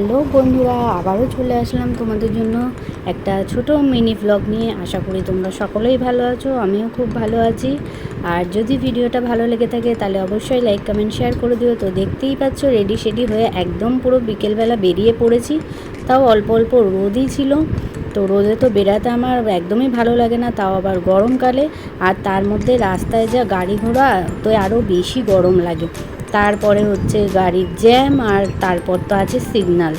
Hello বন্ধুরা, আবারও চলে আসলাম তোমাদের জন্য একটা ছোট মিনি ভ্লগ নিয়ে। আশা করি তোমরা সকলেই ভালো আছো, আমিও খুব ভালো আছি। আর যদি ভিডিওটা ভালো লেগে থাকে, তাহলে অবশ্যই লাইক কমেন্ট শেয়ার করে দিও। তো দেখতেই পাচ্ছ রেডি শেডি হয়ে একদম পুরো বিকেলবেলা বেরিয়ে পড়েছি। তাও অল্প অল্প রোদই ছিল। তো রোদে তো বেরাতে আমার একদমই ভালো লাগে না, তাও আবার গরমকালে। আর তার মধ্যে রাস্তায় যা গাড়ি ঘোড়া, তো আরও বেশি গরম লাগে। তারপরে হচ্ছে গাড়ির জ্যাম আর তারপর তো আছে সিগনাল।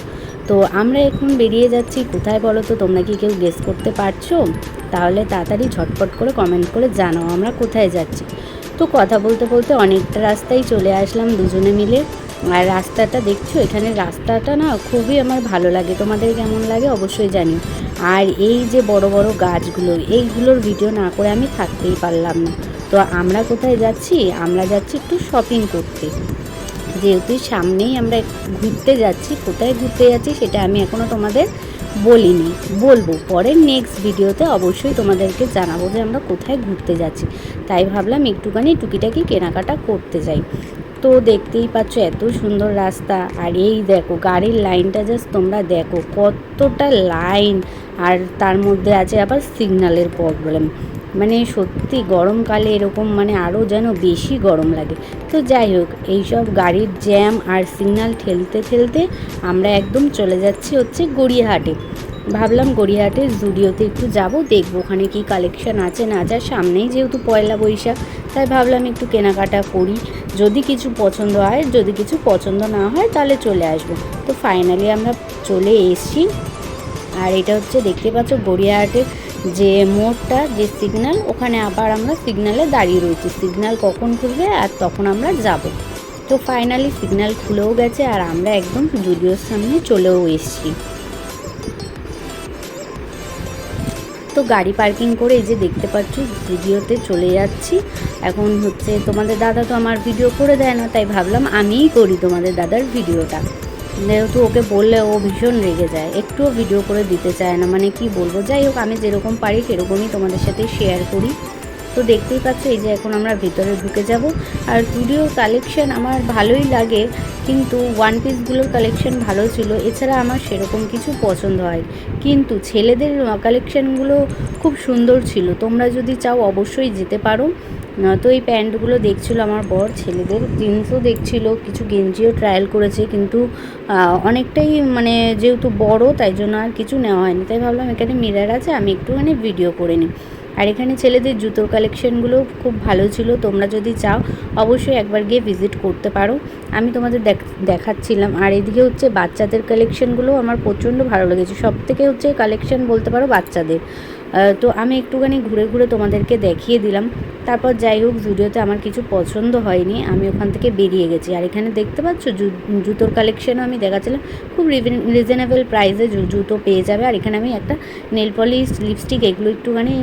তো আমরা এখন বেরিয়ে যাচ্ছি, কোথায় বলো তো? তোমরা কি কেউ গেস করতে পারছ? তাহলে তাড়াতাড়ি ঝটপট করে কমেন্ট করে জানাও আমরা কোথায় যাচ্ছি। তো কথা বলতে বলতে অনেকটা রাস্তায় চলে আসলাম দুজনে মিলে। আর রাস্তাটা দেখছ? এখানে রাস্তাটা না খুবই আমার ভালো লাগে। তোমাদের কেমন লাগে অবশ্যই জানি আর এই যে বড় বড় গাছগুলো, এইগুলোর ভিডিও না করে আমি থাকতেই পারলাম না। তো আমরা কোথায় যাচ্ছি? আমরা যাচ্ছি একটু শপিং করতে। যেহেতু সামনেই আমরা ঘুরতে যাচ্ছি, কোথায় ঘুরতে যাচ্ছি সেটা আমি এখনও তোমাদের বলিনি। বলব, পরের নেক্সট ভিডিওতে অবশ্যই তোমাদেরকে জানাব যে আমরা কোথায় ঘুরতে যাচ্ছি। তাই ভাবলাম একটুখানি টুকিটাকি কেনাকাটা করতে যাই। তো দেখতেই পাচ্ছ এত সুন্দর রাস্তা। আর এই দেখো, গাড়ির লাইনটা জাস্ট তোমরা দেখো, কতটা লাইন। আর তার মধ্যে আছে আবার সিগন্যালের প্রবলেম মানে সত্যি গরমকালে এরকম মানে আরও যেন বেশি গরম লাগে। তো যাই হোক, এইসব গাড়ির জ্যাম আর সিগন্যাল ঠেলতে ঠেলতে আমরা একদম চলে যাচ্ছি হচ্ছে গড়িয়াহাটে। ভাবলাম গড়িয়াহাটে জুডিওতে একটু যাব, দেখব ওখানে কি কালেকশন আছে না আছে। সামনেই যেহেতু পয়লা বৈশাখ, তাই ভাবলাম একটু কেনাকাটা করি। যদি কিছু পছন্দ হয়, যদি কিছু পছন্দ না হয়, তাহলে চলে আসব। তো ফাইনালি আমরা চলে এসছি। আর এটা হচ্ছে দেখতে পাচ্ছ গড়িয়াহাটের যে মোড়টা, যে সিগন্যাল ওখানে আবার আমরা সিগন্যালে দাঁড়িয়ে রয়েছি। সিগন্যাল কখন খুলবে আর তখন আমরা যাব। তো ফাইনালি সিগন্যাল খুলেও গেছে আর আমরা একদম জুডিওর সামনে চলেও এসেছি। তো গাড়ি পার্কিং করে এই যে দেখতে পাচ্ছ ভিডিওতে চলে যাচ্ছি। এখন হচ্ছে তোমাদের দাদা তো আমার ভিডিও করে দেয় না, তাই ভাবলাম আমিই করি তোমাদের দাদার ভিডিওটা যেহেতু ওকে বললে ও ভীষণ রেগে যায়, একটুও ভিডিও করে দিতে চায় না মানে কি বলব? যাই হোক, আমি যেরকম পারি সেরকমই তোমাদের সাথে শেয়ার করি। তো দেখতেই পাচ্ছ এই যে এখন আমরা ভিতরে ঢুকে যাব। আর ভিডিও কালেকশন আমার ভালোই লাগে, কিন্তু ওয়ান পিসগুলোর কালেকশন ভালো ছিল। এছাড়া আমার সেরকম কিছু পছন্দ হয়। কিন্তু ছেলেদের কালেকশনগুলো খুব সুন্দর ছিল। তোমরা যদি চাও অবশ্যই যেতে পারো। তো এই প্যান্টগুলো দেখছিল আমার বর ছেলেদের, জিন্সও দেখছিল, কিছু গেঞ্জিও ট্রায়াল করেছে, কিন্তু অনেকটাই মানে যেহেতু বড়, তাই জন্য আর কিছু নেওয়া হয়নি। তাই ভাবলাম এখানে মিরার আছে, আমি একটুখানি ভিডিও করে নিই। আর এখানে ছেলেদের জুতোর কালেকশনগুলো খুব ভালো ছিল, তোমরা যদি চাও, অবশ্যই একবার গিয়ে ভিজিট করতে পারো। আমি তোমাদের দেখাচ্ছিলাম। আর এদিকে হচ্ছে বাচ্চাদের কালেকশনগুলো আমার প্রচণ্ড ভালো লেগেছে। সব থেকে হচ্ছে কালেকশন বলতে পারো বাচ্চাদের। তো আমি একটুখানি ঘুরে ঘুরে তোমাদেরকে দেখিয়ে দিলাম। তারপর যাই হোক জুডিওতে আমার কিছু পছন্দ হয়নি, আমি ওখান থেকে বেরিয়ে গেছি। আর এখানে দেখতে পাচ্ছ জুতোর কালেকশনও আমি দেখাচ্ছিলাম। খুব রিজনেবল প্রাইসে জুতো পেয়ে যাবে। আর এখানে আমি একটা নেল পলিশ লিপস্টিক এগুলো একটুখানি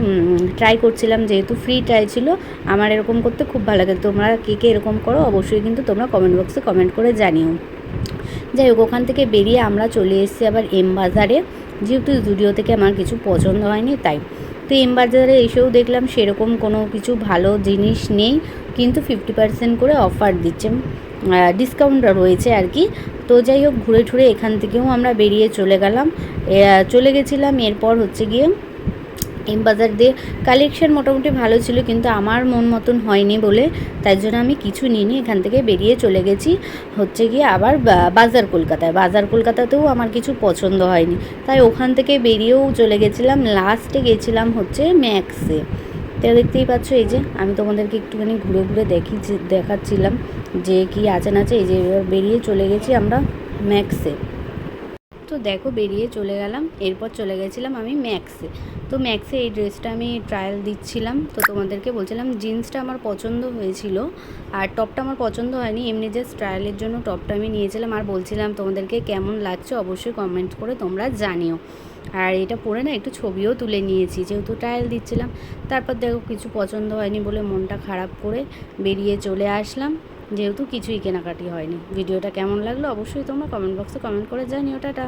ট্রাই করছিলাম, যেহেতু ফ্রি ট্রাই ছিল, আমার এরকম করতে খুব ভালো লাগে। তোমরা কে কে এরকম করো, অবশ্যই কিন্তু তোমরা কমেন্ট বক্সে কমেন্ট করে জানিও। যাই হোক, ওখান থেকে বেরিয়ে আমরা চলে এসেছি আবার এম বাজারে যেহেতু জুডিও থেকে আমার কিছু পছন্দ হয়নি, তাই। তো এম বাজারে এসেও দেখলাম সেরকম কোনো কিছু ভালো জিনিস নেই, কিন্তু ফিফটি পার্সেন্ট করে অফার দিচ্ছে। ডিসকাউন্ট রয়েছে আর কি। তো যাই হোক, ঘুরে ঠুরে এখান থেকেও আমরা বেরিয়ে চলে গেলাম। চলে গেছিলাম এরপর হচ্ছে গিয়ে এম বাজার দিয়ে কালেকশন মোটামুটি ভালো ছিল, কিন্তু আমার মন মতন হয়নি বলে। তাই জন্য আমি কিছু নিইনি, এখান থেকে বেরিয়ে চলে গেছি। হচ্ছে গিয়ে আবার বাজার কলকাতায়। বাজার কলকাতাতেও আমার কিছু পছন্দ হয়নি। তাই ওখান থেকে বেরিয়েও চলে গেছিলাম। লাস্টে গেছিলাম হচ্ছে ম্যাক্সে তো দেখতেই পাচ্ছ, এই যে আমি তোমাদেরকে একটুখানি ঘুরে ঘুরে দেখি দেখাচ্ছিলাম যে কি আছে না আছে। এই যে বেরিয়ে চলে গেছি আমরা ম্যাক্সে দেখো বেরিয়ে চলে গেলাম। এরপর চলে গেছিলাম আমি ম্যাক্সে। তো ম্যাক্সে এই ড্রেসটা আমি ট্রায়াল দিচ্ছিলাম। তো তোমাদেরকে বলছিলাম জিন্সটা আমার পছন্দ হয়েছিল আর টপটা আমার পছন্দ হয়নি। এমনি জাস্ট ট্রায়ালের জন্য টপটা আমি নিয়েছিলাম। আর বলছিলাম তোমাদেরকে কেমন লাগছে অবশ্যই কমেন্ট করে তোমরা জানিও। আর এটা পরে না একটু ছবিও তুলে নিয়েছি, যেহেতু ট্রায়াল দিচ্ছিলাম। তারপর দেখো কিছু পছন্দ হয়নি বলে মনটা খারাপ করে বেরিয়ে চলে আসলাম। যেহেতু কিছুই কেনাকাটি হয়নি। ভিডিওটা কেমন লাগল অবশ্যই তোমরা কমেন্ট বক্সে কমেন্ট করে জানিও। টাটা।